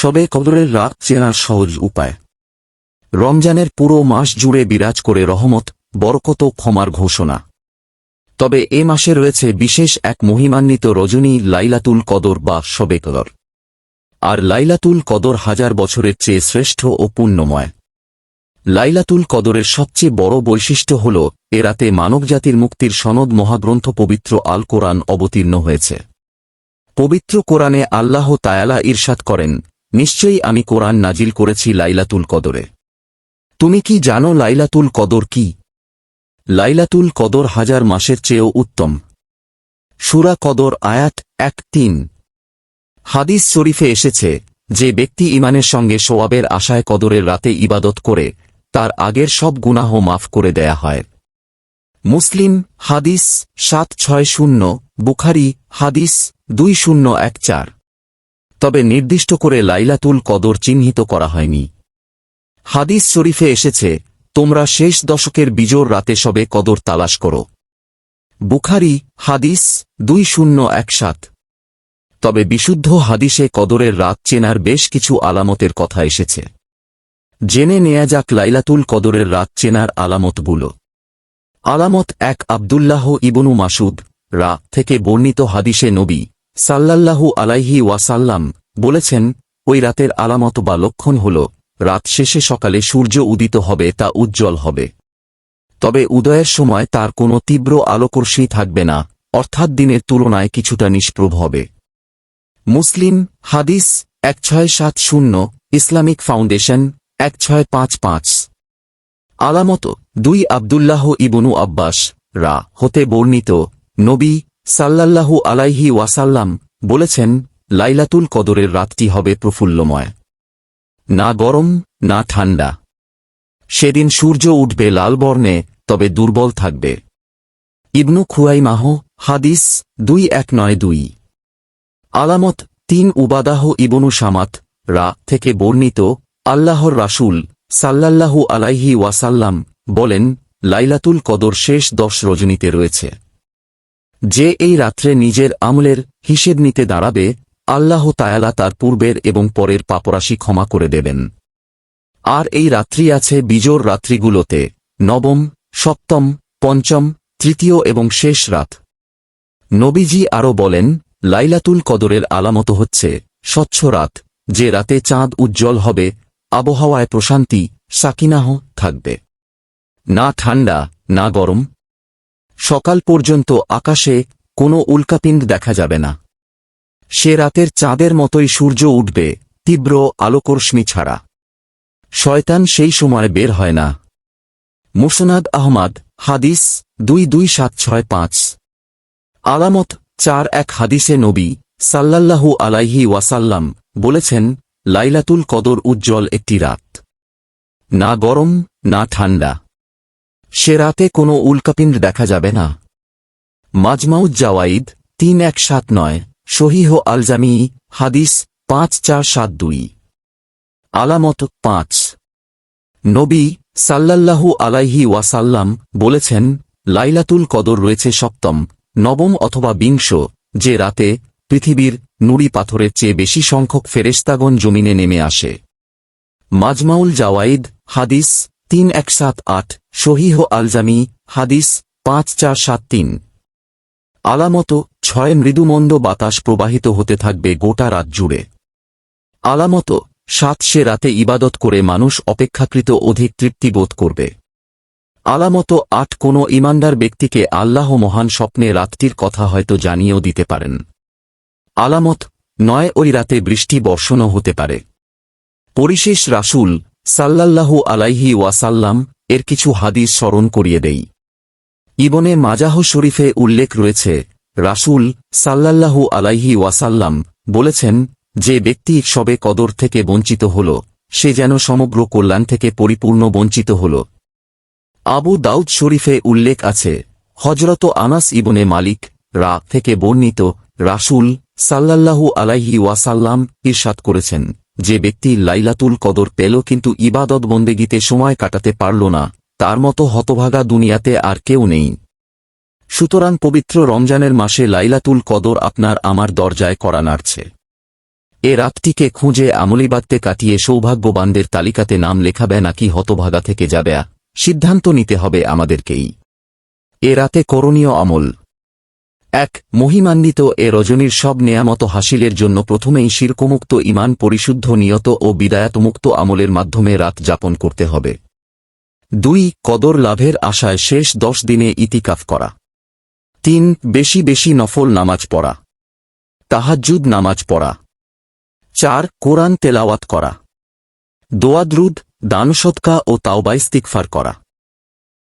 সবে কদরের রাত চেনার সহজ উপায়। রমজানের পুরো মাস জুড়ে বিরাজ করে রহমত, বরকত ক্ষমার ঘোষণা। তবে এ মাসে রয়েছে বিশেষ এক মহিমান্বিত রজনী লাইলাতুল কদর বা শবে কদর। আর লাইলাতুল কদর হাজার বছরের চেয়ে শ্রেষ্ঠ ও পুণ্যময়। লাইলাতুল কদরের সবচেয়ে বড় বৈশিষ্ট্য হল, এ রাতে মানবজাতির মুক্তির সনদ মহাগ্রন্থ পবিত্র আল কোরআন অবতীর্ণ হয়েছে। পবিত্র কোরআনে আল্লাহ তায়ালা ইরশাদ করেন নিশ্চয়ই আমি কোরআন নাজিল করেছি লাইলাতুল কদরে। তুমি কি জানো লাইলাতুল কদর কি? লাইলাতুল কদর হাজার মাসের চেয়েও উত্তম। সুরা কদর আয়াত এক তিন। হাদিস শরীফে এসেছে, যে ব্যক্তি ইমানের সঙ্গে সোয়াবের আশায় কদরের রাতে ইবাদত করে, তার আগের সব গুনাহ মাফ করে দেয়া হয়। মুসলিম, হাদিস সাত ছয় শূন্য, বুখারি, হাদিস দুই শূন্য এক চার। তবে নির্দিষ্ট করে লাইলাতুল কদর চিহ্নিত করা হয়নি। হাদিস শরীফে এসেছে, তোমরা শেষ দশকের বিজোর রাতে সবে কদর তালাশ করো। বুখারি, হাদিস, দুই শূন্য এক সাত। তবে বিশুদ্ধ হাদিসে কদরের রাত চেনার বেশ কিছু আলামতের কথা এসেছে। জেনে নেয়া যাক লাইলাতুল কদরের রাত চেনার আলামতগুলো। আলামত এক আবদুল্লাহ ইবনু মাসুদ, রা, থেকে বর্ণিত হাদিসে নবী সাল্লাল্লাহু আলাইহি ওয়াসাল্লাম বলেছেন, ওই রাতের আলামত বা লক্ষণ হল, রাত শেষে সকালে সূর্য উদিত হবে তা উজ্জ্বল হবে। তবে উদয়ের সময় তার কোনো তীব্র আলোকর্ষী থাকবে না, অর্থাৎ দিনের তুলনায় কিছুটা নিষ্প্রভ হবে। মুসলিম, হাদিস, এক ছয় সাত শূন্য, ইসলামিক ফাউন্ডেশন, এক ছয় পাঁচ পাঁচ। আলামত দুই আবদুল্লাহ ইবনু আব্বাস, রা, হতে বর্ণিত, নবী সাল্লাল্লাহু আলাইহি ওয়াসাল্লাম বলেছেন, লাইলাতুল কদরের রাতটি হবে প্রফুল্লময়। না গরম, না ঠান্ডা। সেদিন সূর্য উঠবে লাল বর্ণে, তবে দুর্বল থাকবে। ইবনু খুয়াইমাহ, হাদিস দুই এক নয় দুই। আলামত তিন উবাদাহ ইবনু সামাত, রা থেকে বর্ণিত, আল্লাহর রাসূল সাল্লাল্লাহু আলাইহি ওয়াসাল্লাম বলেন, লাইলাতুল কদর শেষ দশ রজনীতে রয়েছে। যে এই রাত্রে নিজের আমলের হিসেব নিতে দাঁড়াবে, আল্লাহ তায়ালা তার পূর্বের এবং পরের পাপরাশি ক্ষমা করে দেবেন। আর এই রাত্রি আছে বিজোর রাত্রিগুলোতে, নবম, সপ্তম, পঞ্চম, তৃতীয় এবং শেষ রাত। নবীজি আরও বলেন, লাইলাতুল কদরের আলামত হচ্ছে স্বচ্ছ রাত, যে রাতে চাঁদ উজ্জ্বল হবে, আবহাওয়ায় প্রশান্তি, সাকিনাহ থাকবে। না ঠান্ডা, না গরম সকাল পর্যন্ত আকাশে কোনো উল্কাপিণ্ড দেখা যাবে না। সে রাতের চাঁদের মতোই সূর্য উঠবে, তীব্র আলোকরশ্মি ছাড়া। শয়তান সেই সময় বের হয় না। মুসনাদ আহমাদ, হাদিস দুই দুই সাত ছয় পাঁচ। আলামত চার এক হাদিসে নবী সাল্লাল্লাহু আলাইহি ওয়াসাল্লাম বলেছেন, লাইলাতুল কদর উজ্জ্বল একটি রাত। না গরম, না ঠান্ডা। সে রাতে কোনো উল্কাপিণ্ড দেখা যাবে না। মাজমাউজ জাওয়াইদ তিন এক সাত নয় শহীহ আলজামি, হাদিস পাঁচ চার সাত দুই। আলামত পাঁচ। নবী সাল্লাল্লাহু আলাইহি ওয়াসাল্লাম বলেছেন, লাইলাতুল কদর রয়েছে সপ্তম, নবম অথবা বিংশ, যে রাতে পৃথিবীর নুড়ি পাথরের চেয়ে বেশি সংখ্যক ফেরেস্তাগণ জমিনে নেমে আসে। মাজমাউল জাওয়াইদ, হাদিস তিন এক সাত আট শহীহ আলজামি, হাদিস পাঁচ চার সাত তিন। আলামত ছয়, মৃদুমন্দ বাতাস প্রবাহিত হতে থাকবে গোটা রাত জুড়ে। আলামত সাত, সে রাতে ইবাদত করে মানুষ অপেক্ষাকৃত অধিক তৃপ্তি বোধ করবে। আলামত আট, কোনো ইমানদার ব্যক্তিকে আল্লাহ মহান স্বপ্নে রাতটির কথা হয়তো জানিয়েও দিতে পারেন। আলামত নয়, ওই রাতে বৃষ্টি বর্ষণও হতে পারে। পরিশেষ রাসূল সাল্লাল্লাহু আলাইহি ওয়াসাল্লাম এর কিছু হাদিস স্মরণ করিয়ে দেই। ইবনে মাজাহ শরীফে উল্লেখ রয়েছে, রাসূল সাল্লাল্লাহু আলাইহি ওয়াসাল্লাম বলেছেন, যে ব্যক্তি সবে কদর থেকে বঞ্চিত হল, সে যেন সমগ্র কল্যাণ থেকে পরিপূর্ণ বঞ্চিত হল। আবু দাউদ শরীফে উল্লেখ আছে হজরত আনাস ইবনে মালিক রা থেকে বর্ণিত রাসূল সাল্লাল্লাহু আলাইহি ওয়াসাল্লাম ইরশাদ করেছেন। যে ব্যক্তি লাইলাতুল কদর পেল কিন্তু ইবাদত বন্দেগিতে সময় কাটাতে পারল না, তার মতো হতভাগা দুনিয়াতে আর কেউ নেই। সুতরাং পবিত্র রমজানের মাসে লাইলাতুল কদর আপনার আমার দরজায় করা নাড়ছে। এ রাতটিকে খুঁজে আমলিবাদতে কাটিয়ে সৌভাগ্যবানদের তালিকাতে নাম লেখাবে নাকি হতভাগা থেকে যাবে, সিদ্ধান্ত নিতে হবে আমাদেরকেই। এ রাতে করণীয় আমল এক, মহিমান্বিত এ রজনীর সব নেয়ামত হাসিলের জন্য প্রথমেই শিরকমুক্ত ইমান পরিশুদ্ধ নিয়ত ও বিদায়াতমুক্ত আমলের মাধ্যমে রাত যাপন করতে হবে। দুই, কদর লাভের আশায় শেষ দশ দিনে ইতিকাফ করা। তিন, বেশি বেশি নফল নামাজ পড়া। তাহাজ্জুদ নামাজ পড়া। চার, কোরআন তেলাওয়াত করা। দোয়াদ্রুদ দানসৎকা ও তাওবাইস্তিকফার করা।